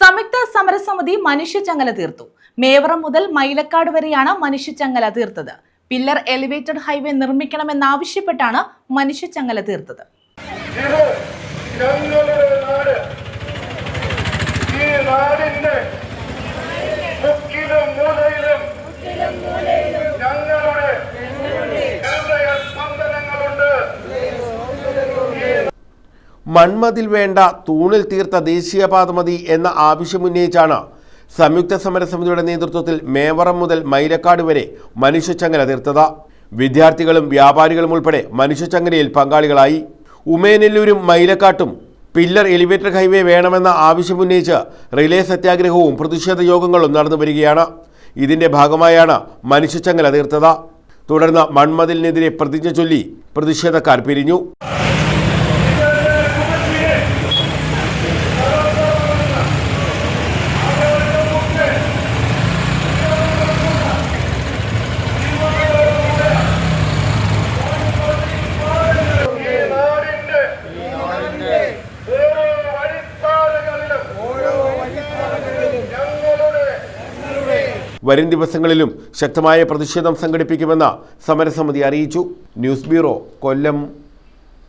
സംയുക്ത സമരസമിതി മനുഷ്യചങ്ങല തീർത്തു. മേവറം മുതൽ മൈലക്കാട് വരെയാണ് മനുഷ്യചങ്ങല തീർത്തത്. പില്ലർ എലിവേറ്റഡ് ഹൈവേ നിർമ്മിക്കണമെന്നാവശ്യപ്പെട്ടാണ് മനുഷ്യചങ്ങല തീർത്തത്. മൺമതിൽ വേണ്ട തൂണിൽ തീർത്ത ദേശീയപാത മതി എന്ന ആവശ്യമുന്നയിച്ചാണ് സംയുക്ത സമരസമിതിയുടെ നേതൃത്വത്തിൽ മേവറം മുതൽ മൈലക്കാട് വരെ മനുഷ്യച്ചങ്ങല തീർത്തത്. വിദ്യാർത്ഥികളും വ്യാപാരികളും ഉൾപ്പെടെ മനുഷ്യച്ചങ്ങലയിൽ പങ്കാളികളായി. ഉമേനെല്ലൂരും മൈലക്കാട്ടും പില്ലർ എലിവേറ്റർ ഹൈവേ വേണമെന്ന ആവശ്യമുന്നയിച്ച് റിലേ സത്യാഗ്രഹവും പ്രതിഷേധ യോഗങ്ങളും നടന്നു വരികയാണ്. ഇതിന്റെ ഭാഗമായാണ് മനുഷ്യച്ചങ്ങല തീർത്തത്. തുടർന്ന് മൺമതിലിനെതിരെ പ്രതിജ്ഞ ചൊല്ലി പ്രതിഷേധക്കാർ പിരിഞ്ഞു. വരും ദിവസങ്ങളിലും ശക്തമായ പ്രതിഷേധം സംഘടിപ്പിക്കുമെന്ന് സമരസമിതി അറിയിച്ചു. News bureau Kollam.